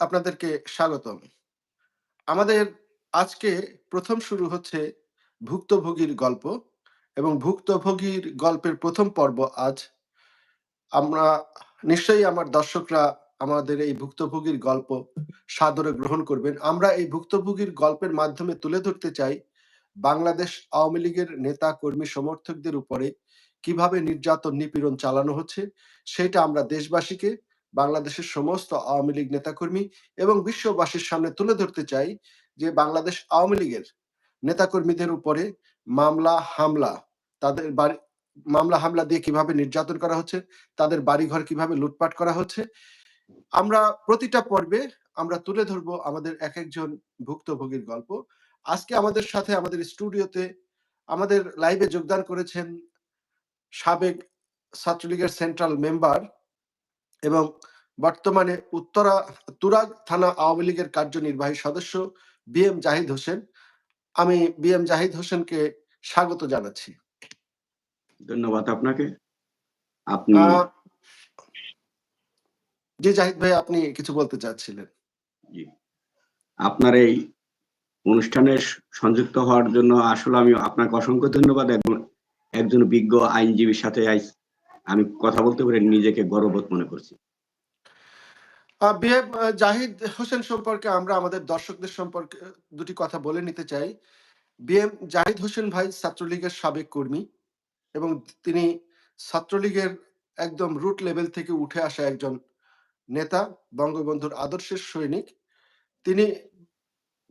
আপনাদেরকে স্বাগতম। আমাদের আজকে প্রথম শুরু হচ্ছে ভুক্তভোগীর গল্প এবং ভুক্তভোগীর গল্পের প্রথম পর্ব আজ। আমরা, নিশ্চয়ই আমার দর্শকরা আমাদের এই ভুক্তভোগীর গল্প সাদরে গ্রহণ করবেন। আমরা এই ভুক্তভোগীর গল্পের মাধ্যমে তুলে ধরতে চাই বাংলাদেশ আওয়ামী লীগের নেতা কর্মী সমর্থকদের উপরে কীভাবে নির্যাতন নিপীড়ন চালানো হচ্ছে, সেটা আমরা দেশবাসীকে বাংলাদেশের সমস্ত আওয়ামী লীগ নেতাকর্মী এবং বিশ্ববাসীর সামনে তুলে ধরতে চাই যে বাংলাদেশ আওয়ামী লীগের নেতাকর্মীদের উপরে মামলা, হামলা, তাদের বাড়ি, মামলা, হামলা দিয়ে কীভাবে নির্যাতন করা হচ্ছে, তাদের বাড়িঘর কীভাবে লুটপাট করা হচ্ছে, আমরা প্রতিটা পর্বে আমরা তুলে ধরবো আমাদের এক একজন ভুক্তভোগীর গল্প। আজকে আমাদের সাথে আমাদের স্টুডিওতে আমাদের লাইভে যোগদান করেছেন সাবেক ছাত্রলীগের সেন্ট্রাল মেম্বার এবং বর্তমানে উত্তরা তুরাগ থানা আওয়ামী লীগের কার্যনির্বাহী সদস্য বি এম জাহিদ হোসেন। আমি বি এম জাহিদ হোসেনকে স্বাগত জানাচ্ছি। ধন্যবাদ আপনাকে। আপনি জি জাহিদ ভাই আপনি কিছু বলতে চাচ্ছিলেন। জি, আপনার এই অনুষ্ঠানে সংযুক্ত হওয়ার জন্য আসলে আমি আপনাকে অসংখ্য ধন্যবাদ একজন বিজ্ঞ আইনজীবীর সাথে আমি কথা বলতে পেরে নিজেকে গর্ববোধ মনে করছি। জাহিদ হোসেন সম্পর্কে আমরা আমাদের দর্শকদের সম্পর্কে দুটি কথা বলে নিতে চাই। বি এম জাহিদ হোসেন ভাই ছাত্রলীগের সাবেক কর্মী এবং তিনি ছাত্রলীগের একদম রুট লেভেল থেকে উঠে আসা একজন নেতা, বঙ্গবন্ধুর আদর্শের সৈনিক। তিনি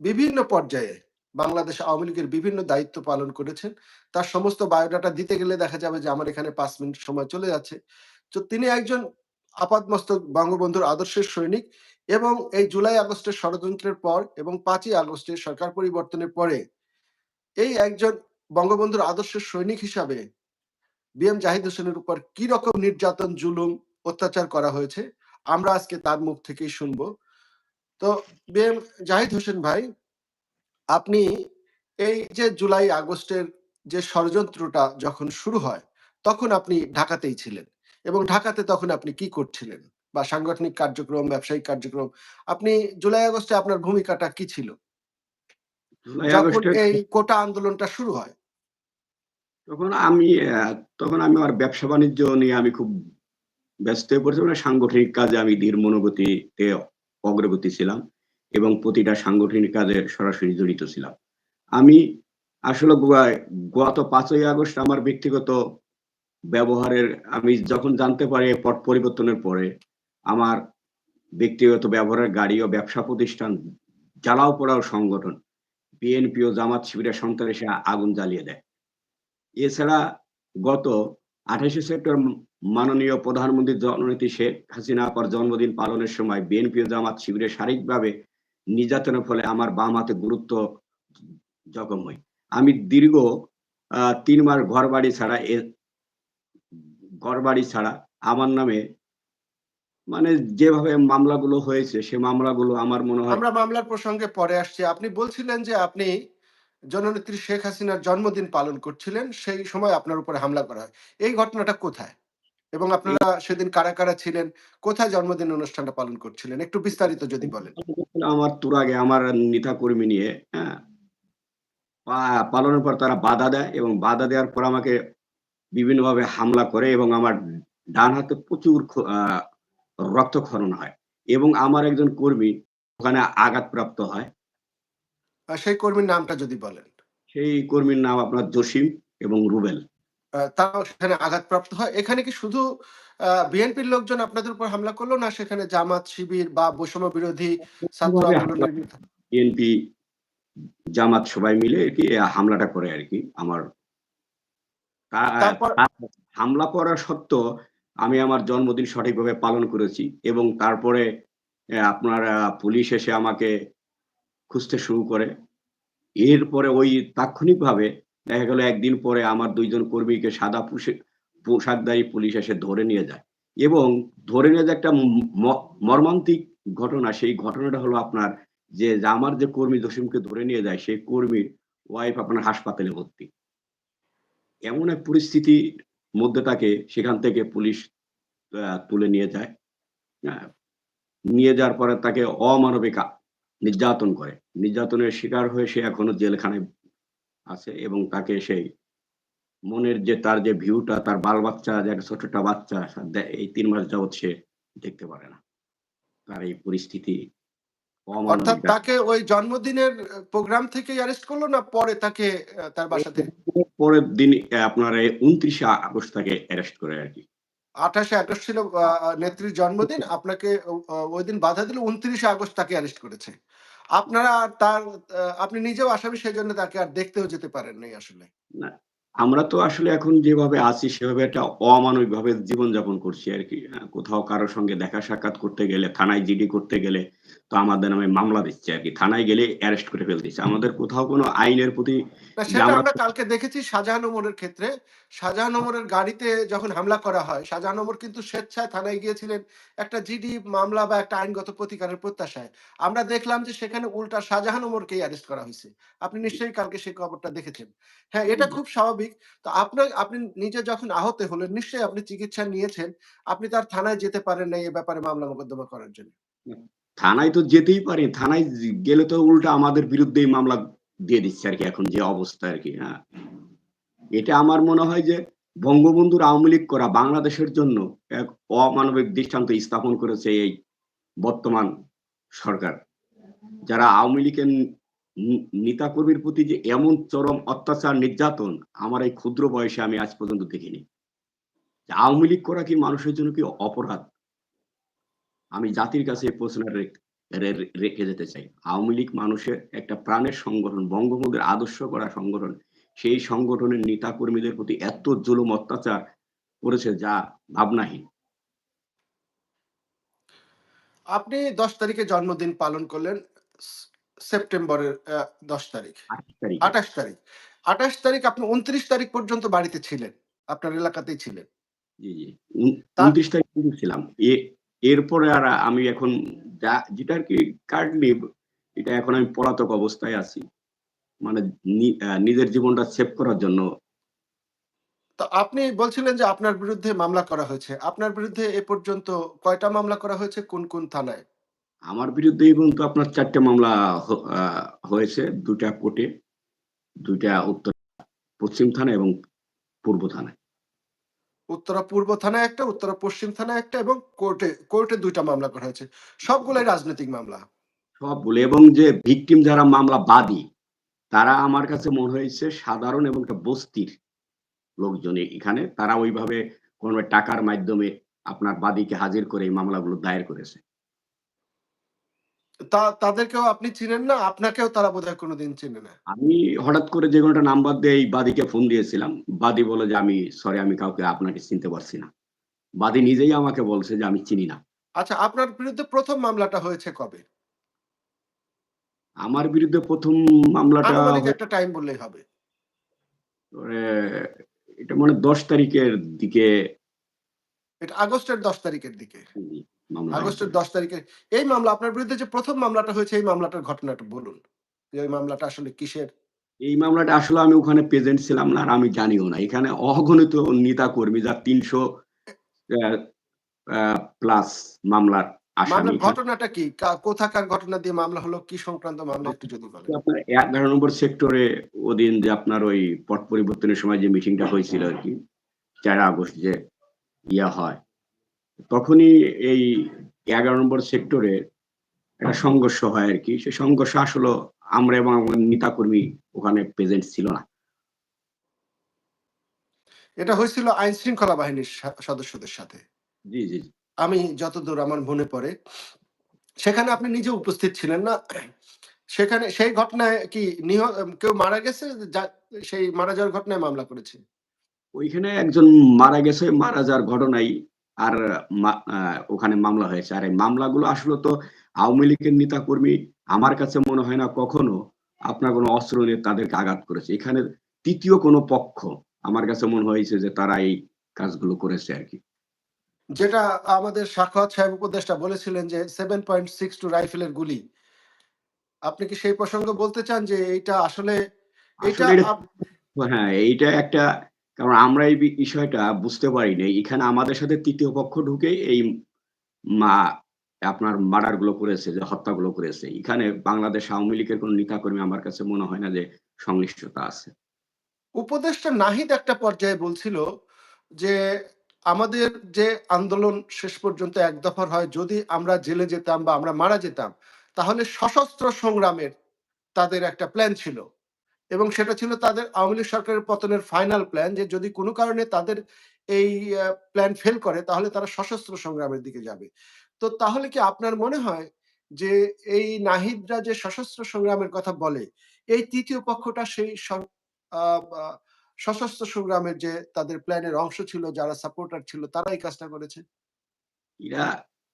বিভিন্ন পর্যায়ে বাংলাদেশ আওয়ামী লীগের বিভিন্ন দায়িত্ব পালন করেছেন। তার সমস্ত বায়োডাটা দিতে গেলে দেখা যাবে যে আমার এখানে পাঁচ মিনিট সময় চলে যাচ্ছে। তো তিনি একজন আপাতমস্তক বঙ্গবন্ধুর আদর্শের সৈনিক এবং এই জুলাই আগস্টের ষড়যন্ত্রের পর এবং পাঁচই আগস্টে সরকার পরিবর্তনের পরে এই একজন বঙ্গবন্ধুর আদর্শের সৈনিক হিসাবে বি এম জাহিদ হোসেনের উপর কি রকম নির্যাতন, জুলুম, অত্যাচার করা হয়েছে, আমরা আজকে তার মুখ থেকেই শুনব। তো বি এম জাহিদ হোসেন ভাই আপনি এই যে জুলাই আগস্টের যে ষড়যন্ত্রটা যখন শুরু হয় তখন আপনি ঢাকাতেই ছিলেন এবং ঢাকাতে তখন আপনি কি করছিলেন? বা সাংগঠনিক কার্যক্রম ব্যবসায়িক কার্যক্রম আপনি জুলাই আগস্টে আপনার ভূমিকাটা কি ছিল? যখন এই কোটা আন্দোলনটা শুরু হয়। তখন আমি তখন আমি আমার ব্যবসা বাণিজ্য নিয়ে আমি খুব ব্যস্ত হয়ে পড়েছি। মানে সাংগঠনিক কাজে আমি ধীর মনোগতিতে অগ্রগতি ছিলাম। এবং প্রতিটা সাংগঠনিক কাজে সরাসরি জড়িত ছিলাম। আমি আসলে গত পাঁচই আগস্ট আমার ব্যক্তিগত ব্যবহারের, আমি যখন জানতে পারি পট পরিবর্তনের পরে, আমার ব্যক্তিগত ব্যবহারের গাড়ি ও ব্যবসা প্রতিষ্ঠান জ্বালাও পোড়াও সংগঠন, বিএনপি ও জামাত শিবিরের সন্তান এসে আগুন জ্বালিয়ে দেয়। এছাড়া গত আঠাশে সেপ্টেম্বর মাননীয় প্রধানমন্ত্রী জননেত্রী শেখ হাসিনা আপার জন্মদিন পালনের সময় বিএনপি ও জামাত শিবিরের শারীরিকভাবে নির্যাতনের ফলে আমার বাম হাতে গুরুত্ব জখম হই আমি দীর্ঘ তিন মাস ঘর বাড়ি ছাড়া ঘর বাড়ি ছাড়া আমার নামে মানে যেভাবে মামলাগুলো হয়েছে, সে মামলাগুলো আমার মনে হয় আমরা মামলার প্রসঙ্গে পরে আসছি। আপনি বলছিলেন যে আপনি জননেত্রী শেখ হাসিনার জন্মদিন পালন করছিলেন, সেই সময় আপনার উপরে হামলা করা হয়। এই ঘটনাটা কোথায়? এবং আপনারা সেদিন কারা কারা ছিলেন? কোথায় জন্মদিন অনুষ্ঠানটা পালন করছিলেন? একটু বিস্তারিত যদি বলেন। আমার তুরাগে আমার নেতা কর্মী নিয়ে পালনের পর তারা বাধা দেয় এবং বাধা দেওয়ার পর আমাকে বিভিন্নভাবে হামলা করে এবং আমার ডান হাতে প্রচুর রক্তক্ষরণ হয় এবং আমার একজন কর্মী ওখানে আঘাতপ্রাপ্ত হয়। সেই কর্মীর নামটা যদি বলেন। সেই কর্মীর নাম আপনার জসিম এবং রুবেল। তাও সেখানে আঘাতপ্রাপ্ত হয়। এখানে কি শুধু বিএনপির লোকজন আপনাদের উপর হামলা করল না সেখানে জামাত শিবির বা বৈষম্য বিরোধী ছাত্র বিএনপি জামাত সবাই মিলে কি হামলাটা করে আর কি। আমার হামলা করা সত্ত্বেও আমি আমার জন্মদিন সঠিকভাবে পালন করেছি এবং তারপরে আপনার পুলিশ এসে আমাকে খুঁজতে শুরু করে। এরপরে ওই তাৎক্ষণিকভাবে দেখা গেল একদিন পরে আমার দুইজন কর্মীকে সাদা পোশাকধারী পুলিশ এসে ধরে নিয়ে যায়। এবং ধরে নিয়ে যে একটা মর্মান্তিক ঘটনা। সেই ঘটনাটা হলো আপনার যে আমার যে কর্মী জসিমকে ধরে নিয়ে যায়, সেই কর্মীর ওয়াইফ আপনার হাসপাতালে ভর্তি। এমন এক পরিস্থিতির মধ্যে তাকে সেখান থেকে পুলিশ তুলে নিয়ে যায়। নিয়ে যাওয়ার পরে তাকে অমানবিক নির্যাতন করে। নির্যাতনের শিকার হয়ে সে এখনও জেলখানায় আছে এবং তাকে সেই মনের যে তার যে ভিউটা তার বাল বাচ্চা যে একটা ছোট বাচ্চা এই তিন মাস যাবৎ সে দেখতে পারে না। তার এই পরিস্থিতি অর্থাৎ তাকে ওই জন্মদিনের প্রোগ্রাম থেকে অ্যারেস্ট করল না পরে তাকে তার বাসা থেকে পরের দিন আপনার উনত্রিশে আগস্ট তাকে অ্যারেস্ট করে আর কি। আঠাশে আগস্ট ছিল নেত্রীর জন্মদিন। আপনাকে ওই দিন বাধা দিল উনত্রিশে আগস্ট তাকে অ্যারেস্ট করেছে। আপনারা তার আপনি নিজেও আসামি সেই জন্য তাকে আর দেখতেও যেতে পারেন নাই আসলে। না আমরা তো আসলে এখন যেভাবে আছি সেভাবে একটা অমানবিক ভাবে জীবনযাপন করছি আর কি। হ্যাঁ, কোথাও কারোর সঙ্গে দেখা সাক্ষাৎ করতে গেলে থানায় জিডি করতে গেলে তো আমাদের নামে মামলা দিচ্ছে আর কি। থানায় গেলে অ্যারেস্ট করে ফেলতেছে আমাদের কোথাও কোনো আইনের প্রতি সেটা আমরা কালকে দেখেছি শাহজাহান ওমরের ক্ষেত্রে। শাহজাহান ওমরের গাড়িতে যখন হামলা করা হয় শাহজাহান ওমর কিন্তু স্বেচ্ছায় থানায় গিয়েছিলেন একটা জিডি মামলা বা একটা আইনগত প্রতিকারের প্রত্যাশায়। আমরা দেখলাম যে সেখানে উল্টা শাহজাহান ওমরকেই অ্যারেস্ট করা হয়েছে। আপনি নিশ্চয়ই কালকে সেই খবরটা দেখেছেন। হ্যাঁ এটা খুব স্বাভাবিক। তো আপনার আপনি নিজে যখন আহত হলেন নিশ্চয়ই আপনি চিকিৎসা নিয়েছেন। আপনি তার থানায় যেতে পারেন নাই এ ব্যাপারে মামলা মোকদ্দমা করার জন্য। থানায় তো যেতেই পারি, থানায় গেলে তো উল্টা আমাদের বিরুদ্ধেই মামলা দিয়ে দিচ্ছে আর কি এখন যে অবস্থা আর কি হ্যাঁ। এটা আমার মনে হয় যে বঙ্গবন্ধুর আওয়ামী লীগ করা বাংলাদেশের জন্য এক অমানবিক দৃষ্টান্ত স্থাপন করেছে এই বর্তমান সরকার। যারা আওয়ামী লীগের নেতাকর্মীর প্রতি যে এমন চরম অত্যাচার, নির্যাতন, আমার এই ক্ষুদ্র বয়সে আমি আজ পর্যন্ত দেখিনি। আওয়ামী লীগ করা কি মানুষের জন্য কি অপরাধ? আমি জাতির কাছে এই প্রশ্ন রেখে যেতে চাই। আওয়ামী লীগ মানুষের একটা প্রাণের সংগঠন বঙ্গবন্ধুর আদর্শ করা সংগঠন সেই সংগঠনের নেতা কর্মীদের প্রতি এত জুলুম অত্যাচার করেছে যা ভাবনাহীন। আপনি দশ তারিখে জন্মদিন পালন করলেন সেপ্টেম্বরের দশ তারিখ। আঠাশ তারিখ। আঠাশ তারিখ। আপনি উনত্রিশ তারিখ পর্যন্ত বাড়িতে ছিলেন আপনার এলাকাতেই ছিলেন। জি জি। উনত্রিশ তারিখ ছিলাম। এরপরে আর আমি এখন যা যেটা আর কি কার্ডলি এটা এখন আমি পলাতক অবস্থায় আছি। মানে নিজের জীবনটা সেভ করার জন্য। তো আপনি বলছিলেন যে আপনার বিরুদ্ধে মামলা করা হয়েছে। আপনার বিরুদ্ধে এ পর্যন্ত কয়টা মামলা করা হয়েছে? কোন কোন থানায়? আমার বিরুদ্ধে এই পর্যন্ত আপনার চারটে মামলা হয়েছে দুটা কোর্টে দুইটা উত্তর পশ্চিম থানা এবং পূর্ব থানায়। উত্তরা পূর্ব থানায় একটা উত্তরা পশ্চিম থানায় একটা এবং কোর্টে কোর্টে দুইটা মামলা করা হয়েছে। সবগুলাই রাজনৈতিক মামলা। সবগুলো। এবং যে ভিকটিম যারা মামলা বাদী, তারা আমার কাছে মনে হয়েছে সাধারণ এবং একটা বস্তির লোকজন এখানে। তারা ওইভাবে কোনো টাকার মাধ্যমে আপনার বাদীকে হাজির করে এই মামলাগুলো দায়ের করেছে। তা তাদেরকেও আপনি চিনেন না? আপনাকেও তারা বোধহয় কোনোদিন চিনে না। আমি হঠাৎ করে যে কোনো একটা নাম্বার দিয়ে এই বাদীকে ফোন দিয়েছিলাম। বাদী বলে যে আমি সরি আমি কাউকে আপনাকে চিনতে পারছি না। বাদী নিজেই আমাকে বলছে যে আমি চিনি না। আচ্ছা আপনার বিরুদ্ধে প্রথম মামলাটা হয়েছে কবে? আমার বিরুদ্ধে প্রথম মামলাটা আনুমানিক একটা টাইম বললেই হবে। এটা মানে দশ তারিখের দিকে। এটা আগস্টের দশ তারিখের দিকে। আগস্টের দশ তারিখে এই মামলা আপনার বিরুদ্ধে যে প্রথম মামলাটা হয়েছে এই মামলাটার ঘটনাটা বলুন। ওই মামলাটা আসলে কিসের? এই মামলাটা আসলে আমি ওখানে প্রেজেন্ট ছিলাম না আর আমি জানিও না। এখানে অগণিত নেতা কর্মী যা তিনশো প্লাস মামলার ঘটনাটা কি? কোথাকার ঘটনা দিয়ে মামলা হলো? কি সংক্রান্ত মামলা একটু যদি বলেন। আপনার এগারো নম্বর সেক্টরে ওদিন যে আপনার ওই পট পরিবর্তনের সময় যে মিটিংটা হয়েছিল আর কি চার আগস্ট যে ইয়া হয় তখনই এই এগারো নম্বর সেক্টরে একটা সংঘর্ষ হয় আর কি। সেই সংঘর্ষ আসলে আমরা এবং আমার নেতাকর্মী ওখানে প্রেজেন্ট ছিল না। এটা হয়েছিল আইন শৃঙ্খলা বাহিনীর সদস্যদের সাথে। জি জি। আমি যতদূর আমার মনে পড়ে সেখানে আপনি নিজে উপস্থিত ছিলেন না। সেখানে সেই ঘটনায় কি নিহ কেউ মারা গেছে? সেই মারা যাওয়ার ঘটনায় মামলা করেছে? ওইখানে একজন মারা গেছে মারা যাওয়ার ঘটনাই আর ওখানে মামলা হয়েছে। আর এই মামলাগুলো আসলে তো আওয়ামী লীগের নেতা কর্মী আমার কাছে মনে হয় না কখনো আপনার কোনো অস্ত্র নিয়ে তাদেরকে আঘাত করেছে। এখানে তৃতীয় কোনো পক্ষ আমার কাছে মনে হয়েছে যে তারা এই কাজগুলো করেছে আর কি। যেটা আমাদের সাক্ষাৎ সাহেব উপদেষ্টা বলেছিলেন যে সেভেন পয়েন্ট সিক্স টু রাইফেলের গুলি। আপনি কি সেই প্রসঙ্গ বলতে চান যে এইটা আসলে এটা আসলে এটা- হ্যাঁ এইটা একটা কারণ আমরা এই বিষয়টা বুঝতে পারি না এখানে আমাদের সাথে তৃতীয় পক্ষ ঢুকে এই মা আপনার মার্ডারগুলো করেছে, যে হত্যাগুলো করেছে। এখানে বাংলাদেশ আওয়ামী লীগের কোন নেতাকর্মী আমার কাছে মনে হয় না যে সংশ্লিষ্টতা আছে। উপদেষ্টা নাহিদ একটা পর্যায়ে বলছিল যে, আমাদের যে আন্দোলন শেষ পর্যন্ত এক দফার হয়, যদি আমরা জেলে যেতাম বা আমরা মারা যেতাম, তাহলে সশস্ত্র সংগ্রামের তাদের একটা প্ল্যান ছিল। এবং সেটা ছিল তাদের আওয়ামী লীগ সরকারের পতনের ফাইনাল প্ল্যান যে যদি কোনো কারণে তাদের এই প্ল্যান ফেল করে, তাহলে তারা সশস্ত্র সংগ্রামের দিকে যাবে। তো তাহলে কি আপনার মনে হয় যে এই নাহিদরা যে সশস্ত্র সংগ্রামের কথা বলে, এই তৃতীয় পক্ষটা সেই সশস্ত্র সংগ্রামের যে তাদের প্ল্যানের অংশ ছিল, যারা সাপোর্টার ছিল, তারা এই কাজটা করেছে? এরা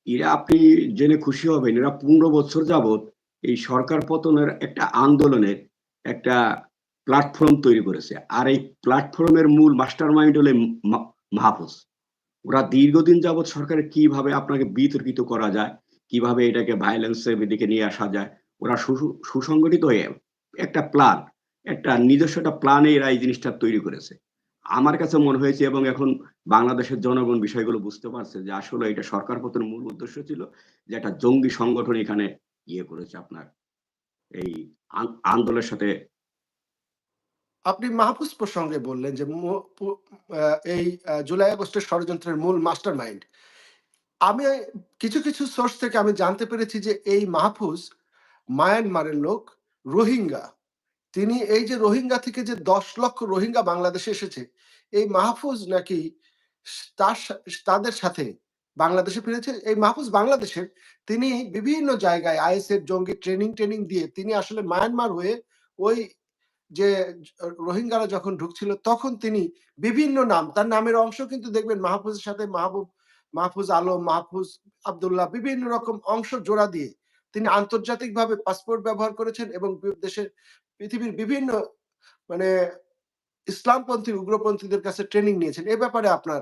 এরা আপনি জেনে খুশি হবেন, এরা পনেরো বছর যাবত এই সরকার পতনের একটা আন্দোলনের একটা প্ল্যাটফর্ম তৈরি করেছে। আর এই প্ল্যাটফর্মের মূল মাস্টার মাইন্ড হলে মাহফুজ। ওরা দীর্ঘদিন যাবৎ সরকারের কীভাবে আপনাকে বিতর্কিত করা যায়, কীভাবে এটাকে ভায়োলেন্সের দিকে নিয়ে আসা যায়, ওরা সুসংগঠিত হয়ে একটা প্ল্যান একটা নিজস্ব একটা প্ল্যানে এরা এই জিনিসটা তৈরি করেছে। আমার কাছে মনে হয়েছে এবং এখন বাংলাদেশের জনগণ বিষয়গুলো বুঝতে পারছে যে আসলে এটা সরকার পতনের মূল উদ্দেশ্য ছিল যে একটা জঙ্গি সংগঠন এখানে ইয়ে করেছে আপনার এই আন্দোলনের সাথে আপনি মাহফুজ প্রসঙ্গে বললেন যে এই জুলাই আগস্টের ষড়যন্ত্রের মূল মাস্টার মাইন্ড আমি কিছু কিছু সোর্স থেকে আমি জানতে পেরেছি যে এই মাহফুজ মায়ানমারের লোক, রোহিঙ্গা। তিনি এই যে রোহিঙ্গা থেকে যে দশ লক্ষ রোহিঙ্গা বাংলাদেশে এসেছে, এই মাহফুজ নাকি তার তাদের সাথে বাংলাদেশে ফিরেছে। এই মাহফুজ বাংলাদেশের তিনি বিভিন্ন জায়গায় আইএস এর জঙ্গি ট্রেনিং ট্রেনিং দিয়ে তিনি আসলে মায়ানমার হয়ে ওই যে রোহিঙ্গারা যখন ঢুকছিল, তখন তিনি বিভিন্ন নাম, তার নামের অংশ কিন্তু দেখবেন মাহফুজের সাথে মাহবুব, মাহফুজ আলম, মাহফুজ আব্দুল্লাহ বিভিন্ন রকম অংশ জোড়া দিয়ে তিনি আন্তর্জাতিকভাবে পাসপোর্ট ব্যবহার করেছেন এবং দেশের পৃথিবীর বিভিন্ন মানে ইসলামপন্থী, উগ্রপন্থীদের কাছে ট্রেনিং নিয়েছেন। এ ব্যাপারে আপনার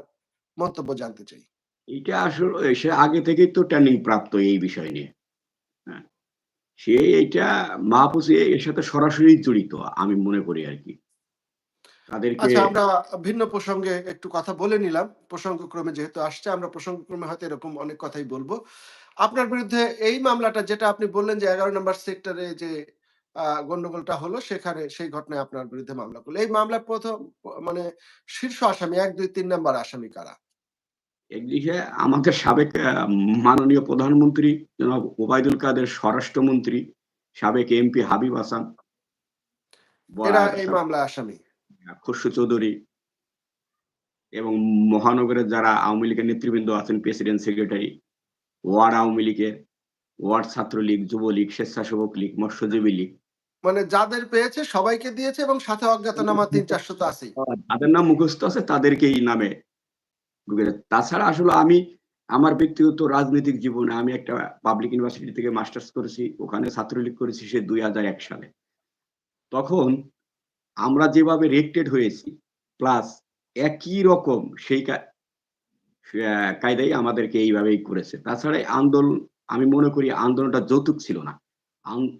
মন্তব্য জানতে চাই। এটা আসলে, সে আগে থেকেই তো ট্রেনিং প্রাপ্ত এই বিষয় নিয়ে। হ্যাঁ। সে এটা মাহফুজ এর সাথে সরাসরি জড়িত, আমি মনে করি আর কি। আচ্ছা আমরা ভিন্ন প্রসঙ্গে একটু কথা বলে নিলাম। প্রসঙ্গক্রমে যেহেতু আসছে, আমরা প্রসঙ্গক্রমে হয়তো এরকম অনেক কথাই বলব। আপনার বিরুদ্ধে এই মামলাটা যেটা আপনি বললেন যে, এগারো নম্বর সেক্টরে যে গন্ডগোলটা হলো, সেখানে, সেই ঘটনায় আপনার বিরুদ্ধে মামলা করল। এই মামলার প্রথম মানে শীর্ষ আসামি, এক, দুই, তিন নাম্বার আসামি কারা? একদিকে আমাদের সাবেক মাননীয় প্রধানমন্ত্রী জনাব ওবায়দুল কাদের স্বরাষ্ট্রমন্ত্রী সাবেক এমপি হাবিব হাসান এই আসামি। খসরু চৌধুরী এবং মহানগরের যারা আওয়ামী লীগের নেতৃবৃন্দ আছেন প্রেসিডেন্ট সেক্রেটারি ওয়ার্ড আওয়ামী লীগের ওয়ার্ড ছাত্রলীগ যুবলীগ স্বেচ্ছাসেবক লীগ মৎস্যজীবী লীগ। মানে যাদের পেয়েছে সবাইকে দিয়েছে এবং সাথে অজ্ঞাতনামা তিন চারশো তো আছেই। তাদের নাম মুখস্থ আছে তাদেরকে এই নামে তাছাড়া আসলে আমি আমার ব্যক্তিগত রাজনৈতিক জীবনে আমি একটা পাবলিক ইউনিভার্সিটি থেকে মাস্টার্স করেছি ওখানে ছাত্রলীগ করেছি সে দুই হাজার এক সালে। তখন আমরা যেভাবে রেক্টেড হয়েছি প্লাস একই রকম সেই কা- আহ, কায়দায় আমাদেরকে এইভাবেই করেছে। তাছাড়া আন্দোলন আমি মনে করি আন্দোলনটা যৌতুক ছিল না।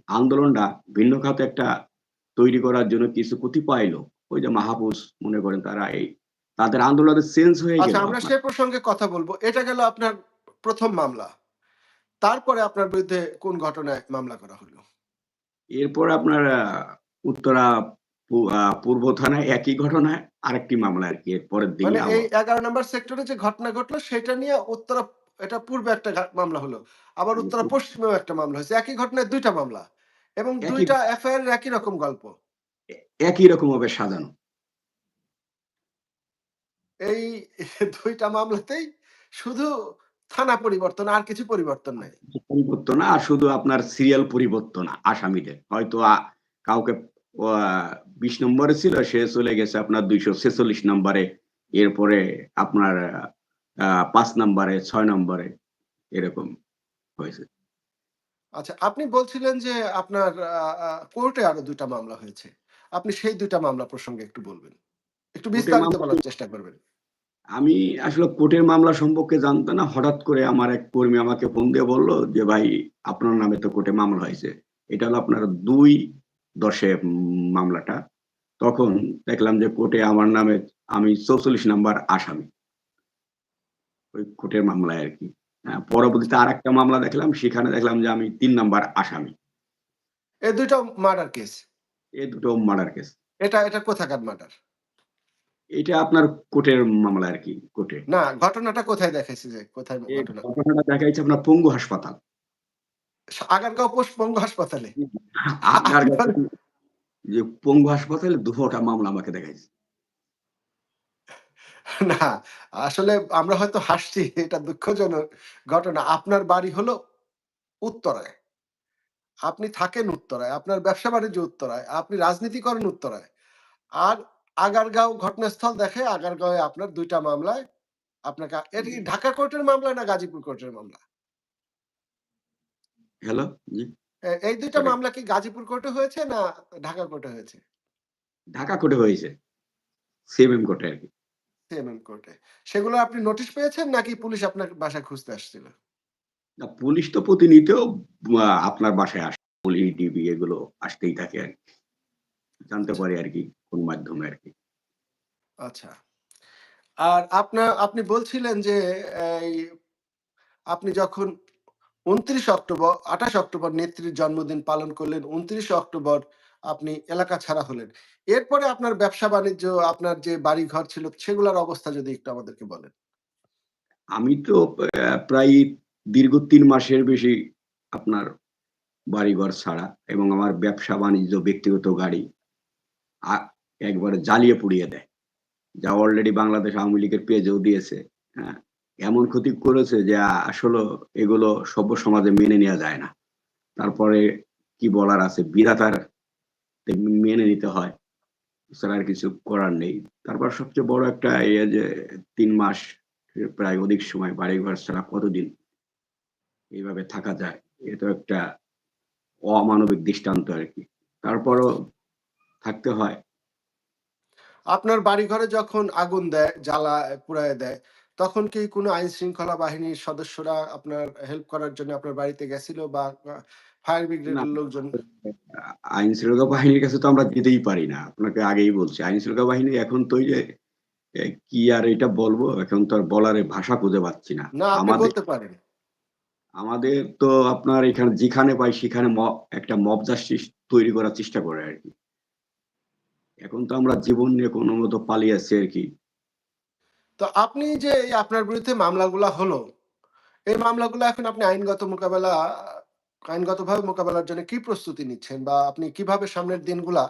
আন্দোলনটা ভিন্ন খাতে একটা তৈরি করার জন্য কিছু কতিপয় লোক ওই যে মাহফুজ মনে করেন তারা এই তাদের আন্দোলনের চেঞ্জ হয়ে গেল আচ্ছা আমরা সে প্রসঙ্গে কথা বলব। এটা গেল আপনার প্রথম মামলা। তারপরে আপনার বিরুদ্ধে কোন ঘটনায় মামলা করা হলো? এরপর আপনার উত্তরা পূর্ব থানায় একই ঘটনায় আরেকটি মামলা আর কি এর পরের দিন মানে এই এগারো নম্বর সেক্টরে যে ঘটনা ঘটলো সেটা নিয়ে উত্তরা এটা পূর্বে একটা মামলা হলো। আবার উত্তরা পশ্চিমেও একটা মামলা হয়েছে। একই ঘটনায় দুইটা মামলা। এবং দুইটা এফআইআর একই রকম গল্প। একই রকম ভাবে সাজানো। এই দুইটা মামলাতেই শুধু থানা পরিবর্তন আর কিছু পরিবর্তন নাই। পরিবর্তন আর শুধু আপনার সিরিয়াল পরিবর্তন আসামিদের। হয়তো কাউকে বিশ নম্বরে ছিল সে চলে গেছে আপনার দুইশো ছেচল্লিশ নম্বরে। এরপরে আপনার পাঁচ নম্বরে ছয় নম্বরে এরকম হয়েছে। আচ্ছা আপনি বলছিলেন যে আপনার কোর্টে আরও দুইটা মামলা হয়েছে। আপনি সেই দুইটা মামলা প্রসঙ্গে একটু বলবেন। একটু বিস্তারিত বলার চেষ্টা করবেন। আমি আসলে কোর্টের মামলা সম্পর্কে জানতাম না হঠাৎ করে আমার এক কর্মী আমাকে ফোন দিয়ে বলল যে ভাই আপনার নামে তো কোর্টে মামলা হয়েছে। এটা হলো আপনার দুই দশে মামলাটা। তখন দেখলাম যে কোর্টে আমার নামে আমি চৌচল্লিশ নাম্বার আসামি। ওই কোর্টের মামলায় আর কি। হ্যাঁ, পরবর্তীতে আরেকটা মামলা দেখলাম সেখানে দেখলাম যে আমি তিন নাম্বার আসামি। এই দুটো মার্ডার কেস এই দুটো মার্ডার কেস এটা এটা কোথাকার মার্ডার এটা আপনার কোর্টের মামলা আর কি কোর্টে? না ঘটনাটা কোথায় দেখাইছে যে কোথায় ঘটনা? ঘটনাটা দেখা যাচ্ছে আপনার পঙ্গু হাসপাতাল। আগারগাঁও হাসপাতালে আপনার আপনার- কাছে যে পঙ্গু হাসপাতালে দুটোটা মামলা আমাকে দেখাইছে। না আসলে আমরা হয়তো হাসছি এটা দুঃখজনক ঘটনা। আপনার বাড়ি হলো উত্তরায়। আপনি থাকেন উত্তরায় আপনার ব্যবসা বাণিজ্য উত্তরায় আপনি রাজনীতি করেন উত্তরায়। আর আগারগাঁও ঘটনাস্থল দেখে আগারগাঁওয়ে আপনার দুইটা মামলায় আপনাকে এটা কি ঢাকা কোর্টের মামলা না গাজীপুর কোর্টের মামলা? হ্যালো জি। এই দুইটা মামলা কি গাজীপুর কোর্টে হয়েছে না ঢাকা কোর্টে হয়েছে? ঢাকা কোর্টে হয়েছে। সিএমএম কোর্টে আর কি। সিএমএম কোর্টে। সেগুলো আপনি নোটিশ পেয়েছেন নাকি পুলিশ আপনার বাসায় খুঁজতে আসছিল? না, পুলিশ তো প্রতিনিয়ত আপনার বাসায় আসে পুলিশ ডিবি এগুলো আসতেই থাকে আর কি। জানতে পারি আর কি। কোন মাধ্যমে আর কি আচ্ছা। আর আপনার আপনি বলছিলেন যে এই আপনি যখন উনত্রিশ অক্টোবর আঠাশ অক্টোবর নেত্রীর জন্মদিন পালন করলেন উনত্রিশ অক্টোবর আপনি এলাকা ছাড়া হলেন। এরপরে আপনার ব্যবসা বাণিজ্য আপনার যে বাড়ি ঘর ছিল সেগুলোর অবস্থা যদি একটু আমাদেরকে বলেন। আমি তো প্রায় দীর্ঘ তিন মাসের বেশি আপনার বাড়িঘর ছাড়া এবং আমার ব্যবসা বাণিজ্য ব্যক্তিগত গাড়ি একবারে জ্বালিয়ে পুড়িয়ে দেয়। যা অলরেডি বাংলাদেশ আওয়ামী লীগের পেজেও দিয়েছে হ্যাঁ? এমন ক্ষতি করেছে যে আসলে এগুলো সভ্য সমাজে মেনে নেওয়া যায় না। তারপরে কি বলার আছে? বিধাতার মেনে নিতে হয়। এছাড়া আর কিছু করার নেই। তারপর সবচেয়ে বড় একটা ইয়ে যে তিন মাস প্রায় অধিক সময় বাড়ি ঘর ছাড়া কতদিন এইভাবে থাকা যায়, এ তো একটা অমানবিক দৃষ্টান্ত আর কি। তারপরও থাকতে হয়। আপনার বাড়ি ঘরে যখন আগুন দেয় জ্বালা পুড়ায় দেয় তখন কি কোনো আইন শৃঙ্খলা বাহিনীর সদস্যরা আপনার হেল্প করার জন্য আপনার বাড়িতে গেছিল বা ফায়ার ব্রিগেডের লোকজন? আইন শৃঙ্খলা বাহিনীর কাছে তো আমরা যেতেই পারি না। আপনাকে আগেই বলছি আইন শৃঙ্খলা বাহিনী এখন তো যে কি আর এটা বলব? এখন তো আর বলার ভাষা খুঁজে পাচ্ছি না। আমাদের বলতে পারেন। আমাদের তো আপনার এখানে যেখানে পাই সেখানে একটা মব জাস্টিস তৈরি করার চেষ্টা করে আর কি। এখন তো আমরা জীবন নিয়ে কোনো মতো পালিয়ে আছি আর কি। তো আপনি যে আপনার বিরুদ্ধে মামলাগুলা হলো, এই মামলাগুলো এখন আপনি আইনগত মোকাবেলা, আইনগতভাবে মোকাবেলার জন্য কি প্রস্তুতি নিচ্ছেন বা আপনি কীভাবে সামনের দিনগুলা,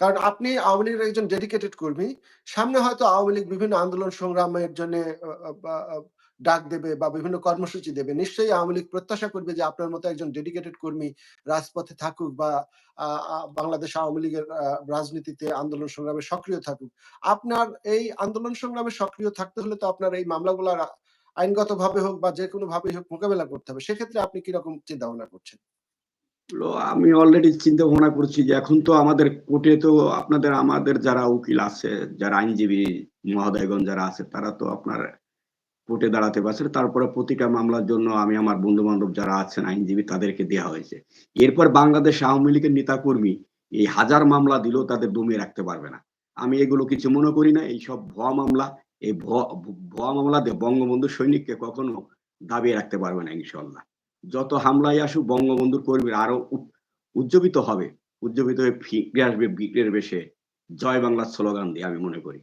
কারণ আপনি আওয়ামী লীগের একজন ডেডিকেটেড কর্মী, সামনে হয়তো আওয়ামী লীগ বিভিন্ন আন্দোলন সংগ্রামের জন্য ডাক দেবে বা বিভিন্ন কর্মসূচি দেবে, নিশ্চয়ই আওয়ামী লীগ প্রত্যাশা করবে যে আপনার মতো একজন ডেডিকেটেড কর্মী রাজপথে থাকুক বা বাংলাদেশ আওয়ামী লীগের রাজনীতিতে আন্দোলন সংগ্রামে সক্রিয় থাকুক। আপনার এই আন্দোলন সংগ্রামে সক্রিয় থাকতে হলে তো আপনার এই মামলাগুলার আইনগত ভাবে হোক বা যে কোনো ভাবে হোক মোকাবেলা করতে হবে। সেক্ষেত্রে আপনি কীরকম চিন্তা ভাবনা করছেন আমি অলরেডি চিন্তা ভাবনা করছি যে এখন তো আমাদের কোর্টে তো আপনাদের, আমাদের যারা উকিল আছে, যারা আইনজীবী, মহোদয়গণ যারা আছে, তারা তো আপনার কোর্টে দাঁড়াতে পারছে তারপরে প্রতিটা মামলার জন্য আমি আমার বন্ধু বান্ধব যারা আছেন, আইনজীবী, তাদেরকে দেওয়া হয়েছে। এরপর বাংলাদেশ আওয়ামী লীগের নেতাকর্মী এই হাজার মামলা দিলেও তাদের দমিয়ে রাখতে পারবে না। আমি এগুলো কিছু মনে করি না। এই সব ভুয়া মামলা, এই ভুয়া দিয়ে বঙ্গবন্ধু সৈনিককে কখনো দাবিয়ে রাখতে পারবে না ইনশাল্লাহ যত হামলায় আসুক, বঙ্গবন্ধুর কর্মীরা আরও উজ্জীবিত হবে। উজ্জীবিত হয়ে ফিরে আসবে বিক্রের বেশে। জয় বাংলার স্লোগান দিয়ে আমি মনে করি।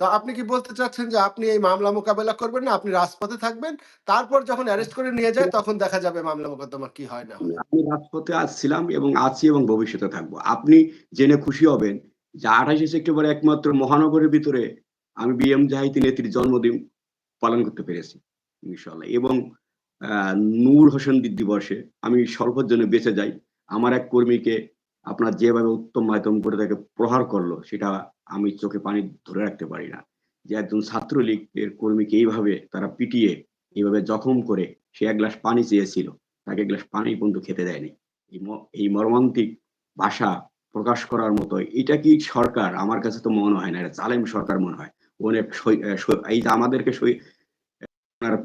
তো আপনি কি বলতে চাচ্ছেন যে আপনি এই মামলা মোকাবেলা করবেন না? আপনি রাজপথে থাকবেন, তারপর যখন অ্যারেস্ট করে নিয়ে যায়, তখন দেখা যাবে মামলা মোকদ্দমা কি হয় না আমি রাজপথে আসছিলাম এবং আছি এবং ভবিষ্যতে থাকব। আপনি জেনে খুশি হবেন যে আঠাশে সেপ্টেম্বর একমাত্র মহানগরের ভিতরে আমি বিএম জাহিদি নেত্রীর জন্মদিন পালন করতে পেরেছি ইনশাল্লাহ এবং নূর হোসেন দিবসে আমি জন্য বেঁচে যাই। আমার এক কর্মীকে আপনার যেভাবে উত্তম মাধ্যম করে তাকে প্রহার করল, সেটা আমি চোখে পানি ধরে রাখতে পারি না। যে একজন ছাত্রলীগের কর্মীকে এইভাবে তারা পিটিয়ে, এইভাবে জখম করে, সে এক গ্লাস পানি চেয়েছিল, তাকে এক গ্লাস পানি পর্যন্ত খেতে দেয়নি। এই মর্মান্তিক ভাষা প্রকাশ করার মতো, এটা কি সরকার? আমার কাছে তো মনে হয় না, এটা জালেম সরকার মনে হয়। অনেক এই যে আমাদেরকে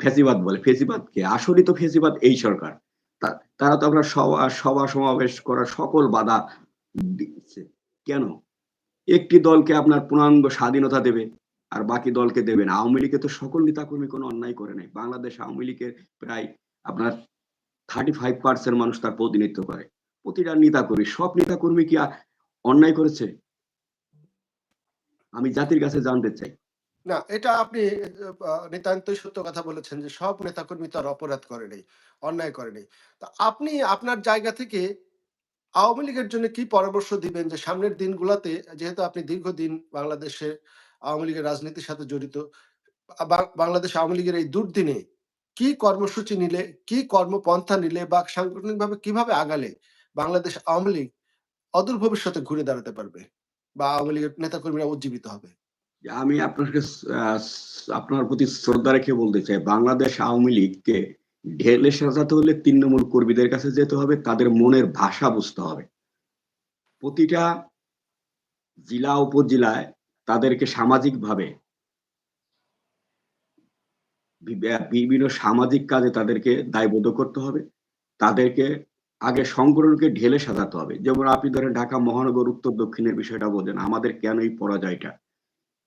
ফেসিবাদ বলে ফেসিবাদ কে আসলেই তো ফেসিবাদ এই সরকার। তারা তো আপনার সভা সভা সমাবেশ করার সকল বাধা দিচ্ছে কেন? একটি দলকে আপনার পূর্ণাঙ্গ স্বাধীনতা দেবে আর বাকি দলকে দেবেন আওয়ামী লীগে তো সকল নেতাকর্মী কোনো অন্যায় করে নাই। বাংলাদেশ আওয়ামী লীগের প্রায় আপনার থার্টি ফাইভ পার্সেন্ট মানুষ তার প্রতিনিধিত্ব করে। প্রতিটা নেতাকর্মী, সব নেতাকর্মী কি অন্যায় করেছে? আমি জাতির কাছে জানতে চাই। না, এটা আপনি নিতান্তই সত্য কথা বলেছেন যে সব নেতাকর্মী তো আর অপরাধ করেনি অন্যায় করেনি তা আপনি আপনার জায়গা থেকে আওয়ামী লীগের জন্য কি পরামর্শ দিবেন যে সামনের দিনগুলোতে, যেহেতু আপনি দীর্ঘদিন বাংলাদেশে আওয়ামী লীগের রাজনীতির সাথে জড়িত বাংলাদেশ আওয়ামী লীগের এই দুর্দিনে কি কর্মসূচি নিলে, কি কর্মপন্থা নিলে বা সাংগঠনিকভাবে কীভাবে আগালে বাংলাদেশ আওয়ামী লীগ অদূর ভবিষ্যতে ঘুরে দাঁড়াতে পারবে বা আওয়ামী লীগের নেতাকর্মীরা উজ্জীবিত হবে? আমি আপনাকে আপনার প্রতি শ্রদ্ধা রেখে বলতে চাই, বাংলাদেশ আওয়ামী লীগকে ঢেলে সাজাতে হলে নম্বর কর্মীদের কাছে যেতে হবে, তাদের মনের ভাষা বুঝতে হবে। প্রতিটা জেলা, উপজেলায় তাদেরকে সামাজিকভাবে বিভিন্ন সামাজিক কাজে তাদেরকে দায়বদ্ধ করতে হবে। তাদেরকে আগে সংগঠনকে ঢেলে সাজাতে হবে। যেমন আপনি ধরেন ঢাকা মহানগর উত্তর দক্ষিণের বিষয়টা বোঝেন আমাদের কেন এই পরাজয়টা?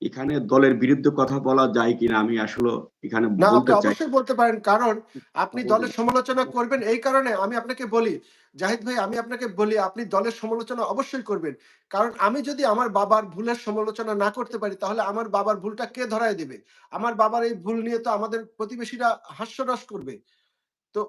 এখানে দলের বিরুদ্ধে কথা বলা যায় কিনা আমি আসলে এখানে না আপনি অবশ্যই বলতে পারেন কারণ আপনি দলের সমালোচনা করবেন এই কারণে আমি আপনাকে বলি জাহিদ ভাই আমি আপনাকে বলি আপনি দলের সমালোচনা অবশ্যই করবেন। কারণ আমি যদি আমার বাবার ভুলের সমালোচনা না করতে পারি তাহলে আমার বাবার ভুলটা কে ধরায় দেবে? আমার বাবার এই ভুল নিয়ে তো আমাদের প্রতিবেশীরা হাস্যরস করবে। তো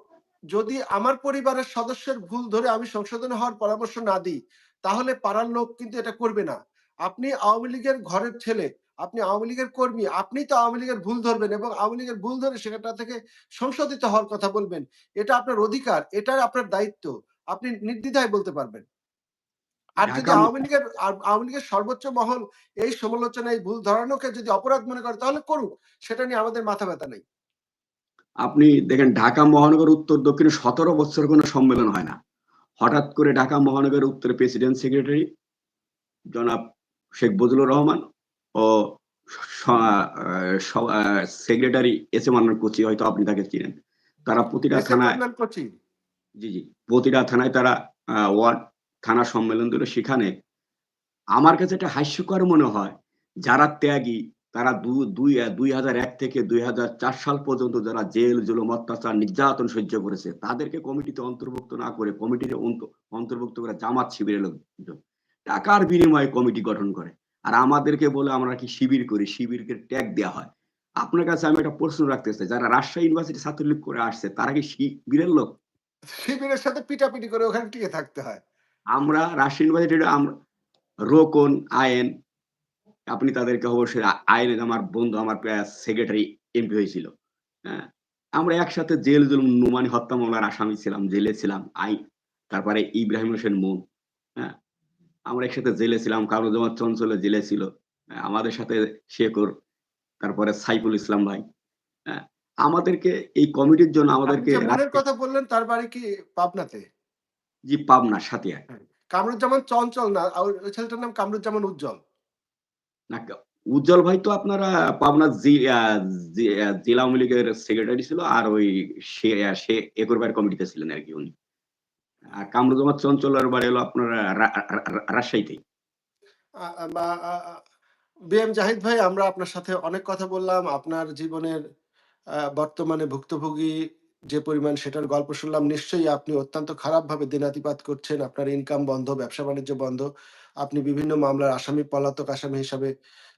যদি আমার পরিবারের সদস্যের ভুল ধরে আমি সংশোধন হওয়ার পরামর্শ না দিই তাহলে পাড়ার লোক কিন্তু এটা করবে না। আপনি আওয়ামী লীগের ঘরের ছেলে আপনি আওয়ামী লীগের কর্মী আপনি তো আওয়ামী লীগের ভুল ধরবেন এবং আওয়ামী লীগের ভুল ধরে সেটা থেকে সংশোধিত হওয়ার কথা বলবেন। এটা আপনার অধিকার এটা আপনার দায়িত্ব। আপনি নির্দ্বিধায় বলতে পারবেন। আর যদি আওয়ামী লীগের আওয়ামী লীগের সর্বোচ্চ মহল এই সমালোচনা এই ভুল ধরানোকে যদি অপরাধ মনে করে তাহলে করুক। সেটা নিয়ে আমাদের মাথা ব্যথা নেই। আপনি দেখেন ঢাকা মহানগর উত্তর দক্ষিণে সতেরো বছর কোনো সম্মেলন হয় না। হঠাৎ করে ঢাকা মহানগর উত্তর প্রেসিডেন্ট সেক্রেটারি জনাব শেখ বজলুর রহমান ও সেক্রেটারি এস এম আন্নার কোচি হয়তো আপনি তাকে চিনেন। তারা প্রতিটা থানায় জি জি। প্রতিটা থানায় তারা ওয়ার্ড থানা সম্মেলন দিল সেখানে আমার কাছে এটা হাস্যকর মনে হয় যারা ত্যাগী তারা দুই দুই হাজার এক থেকে দুই হাজার চার সাল পর্যন্ত যারা জেল জুলুম অত্যাচার নির্যাতন সহ্য করেছে তাদেরকে কমিটিতে অন্তর্ভুক্ত না করে কমিটিতে অন্ত- অন্তর্ভুক্ত করে জামাত শিবিরের লোকজন টাকার বিনিময়ে কমিটি গঠন করে। আর আমাদেরকে বলে আমরা কি শিবির করি শিবিরকে ট্যাগ দেওয়া হয়। আপনার কাছে আমি একটা প্রশ্ন রাখতে চাই যারা রাজশাহী ইউনিভার্সিটি ছাত্রলীগ করে আসছে তারা কি শিবিরের লোক? শিবিরের সাথে পিটাপিটি করে ওখানে টিকে থাকতে হয়। আমরা রাজশাহী ইউনিভার্সিটির আমরা রোকন আইন আপনি তাদেরকে অবশ্যই আইন আমার বন্ধু আমার সেক্রেটারি এমপি হয়েছিল। হ্যাঁ আমরা একসাথে জেল জুলুম নুমানি হত্যা মামলার আসামি ছিলাম জেলে ছিলাম আই তারপরে ইব্রাহিম হোসেন মুন আমরা একসাথে জেলে ছিলাম কামরুজ্জামান চঞ্চলে জেলে ছিল হ্যাঁ, আমাদের সাথে শেখর তারপরে সাইফুল ইসলাম ভাই হ্যাঁ আমাদেরকে এই কমিটির জন্য আমাদেরকে মনের কথা বললেন তার বাড়ি কি পাবনাতে? জি পাবনা সাথিয়া কামরুজ্জামান চঞ্চল না ছেলেটার নাম কামরুজ্জামান উজ্জ্বল। না উজ্জ্বল ভাই তো আপনারা পাবনা আহ, জেলা আওয়ামী লীগের সেক্রেটারি ছিল আর ওই সে সে একরবার কমিটিতে ছিলেন আর কি উনি। বাড়ি হলো আপনার রা- রা- রা- রাজশাহীতে বিএম জাহিদ ভাই, আমরা আপনার সাথে অনেক কথা বললাম। আপনার জীবনের বর্তমানে ভুক্তভোগী যে পরিমাণ সেটার গল্প শুনলাম, নিশ্চয়ই আপনি অত্যন্ত খারাপভাবে দিনাতিপাত করছেন। আপনার ইনকাম বন্ধ ব্যবসা বাণিজ্য বন্ধ। আপনি বিভিন্ন মামলার আসামি, পলাতক আসামি হিসাবে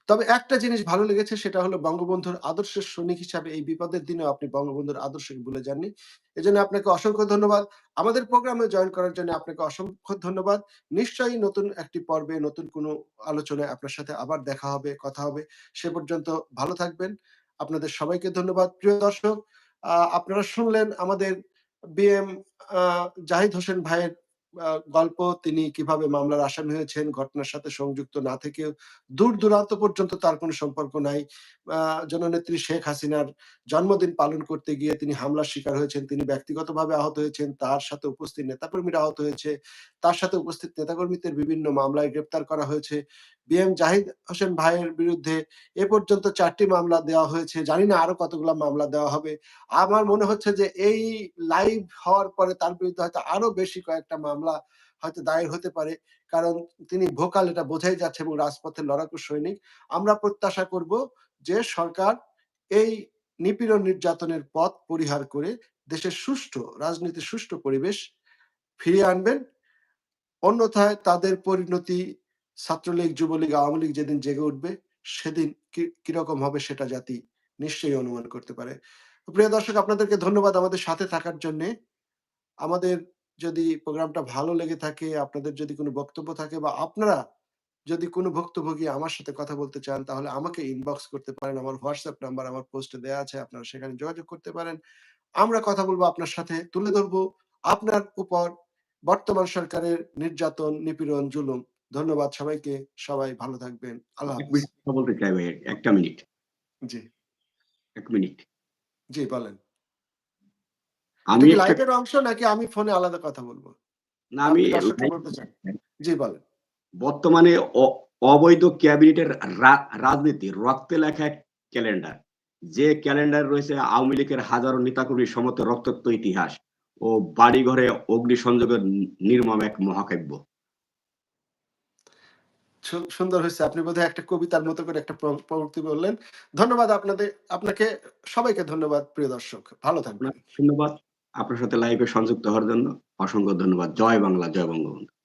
তবে একটা জিনিস ভালো লেগেছে, সেটা হলো বঙ্গবন্ধুর আদর্শের সৈনিক হিসাবে এই বিপদের দিনেও আপনি বঙ্গবন্ধুর আদর্শকে ভুলে যাননি। এজন্য আপনাকে অসংখ্য ধন্যবাদ। আমাদের প্রোগ্রামে জয়েন করার জন্য আপনাকে অসংখ্য ধন্যবাদ। নিশ্চয়ই নতুন একটি পর্বে, নতুন কোনো আলোচনায় আপনার সাথে আবার দেখা হবে, কথা হবে, সে পর্যন্ত ভালো থাকবেন। আপনাদের সবাইকে ধন্যবাদ। প্রিয় দর্শক আপনারা শুনলেন আমাদের বিএম জাহিদ হোসেন ভাইয়ের গল্প, তিনি কীভাবে মামলার আসামি হয়েছেন, ঘটনার সাথে সংযুক্ত না থেকেও দূর দূরান্ত পর্যন্ত তার কোনো সম্পর্ক নাই। জননেত্রী শেখ হাসিনার জন্মদিন পালন করতে গিয়ে তিনি হামলার শিকার হয়েছেন, তিনি ব্যক্তিগতভাবে আহত হয়েছেন, তার সাথে উপস্থিত নেতাকর্মীরা আহত হয়েছে, তার সাথে উপস্থিত নেতাকর্মীদের বিভিন্ন মামলায় গ্রেপ্তার করা হয়েছে। বিএম জাহিদ হোসেন ভাইয়ের বিরুদ্ধে এ পর্যন্ত চারটি মামলা দেওয়া হয়েছে, জানি না আরও কতগুলো মামলা দেওয়া হবে। আমার মনে হচ্ছে যে এই লাইভ হওয়ার পরে তার বিরুদ্ধে হয়তো আরও বেশি কয়েকটা মামলা হয়তো দায়ের হতে পারে। কারণ তিনি ভোকাল এটা বোঝাই যাচ্ছে এবং রাজপথের লড়াকু সৈনিক। আমরা প্রত্যাশা করব যে সরকার এই নিপীড়ন নির্যাতনের পথ পরিহার করে দেশের সুষ্ঠু, রাজনীতির সুষ্ঠু পরিবেশ ফিরিয়ে আনবেন। অন্যথায় তাদের পরিণতি ছাত্রলীগ, যুবলীগ, আওয়ামী লীগ যেদিন জেগে উঠবে, সেদিন কীরকম হবে সেটা জাতি নিশ্চয়ই অনুমান করতে পারে। প্রিয় দর্শক, আপনাদেরকে ধন্যবাদ আমাদের সাথে থাকার জন্য। আমাদের যদি প্রোগ্রামটা ভালো লেগে থাকে আপনাদের যদি কোনো বক্তব্য থাকে বা আপনারা যদি কোনো ভুক্তভোগী আমার সাথে কথা বলতে চান তাহলে আমাকে ইনবক্স করতে পারেন। আমার হোয়াটসঅ্যাপ নাম্বার আমার পোস্টে দেওয়া আছে আপনারা সেখানে যোগাযোগ করতে পারেন। আমরা কথা বলব আপনার সাথে তুলে ধরবো আপনার উপর বর্তমান সরকারের নির্যাতন নিপীড়ন জুলুম। ধন্যবাদ সবাইকে সবাই ভালো থাকবেন। আল্লাহ বলতে চাই একটা মিনিট। জি। এক মিনিট। জি বলেন। আমি লাইভের অংশ নাকি আমি ফোনে আলাদা কথা বলব? না আমি জি বলেন। বর্তমানে অবৈধ ক্যাবিনেটের রাজনীতি রক্তে লেখা ক্যালেন্ডার। যে ক্যালেন্ডার রয়েছে আওয়ামী লীগের হাজারো নেতাকর্মীর সমস্ত রক্তাক্ত ইতিহাস ও বাড়িঘরে অগ্নিসংযোগের নির্মম এক মহাকাব্য। সুন্দর হয়েছে। আপনি বোধহয় একটা কবিতার মতো করে একটা প্র- প্রবৃত্তি বললেন। ধন্যবাদ আপনাদের আপনাকে সবাইকে ধন্যবাদ প্রিয় দর্শক। ভালো থাকবেন। ধন্যবাদ। আপনার সাথে লাইভে সংযুক্ত হওয়ার জন্য অসংখ্য ধন্যবাদ। জয় বাংলা জয় বঙ্গবন্ধু।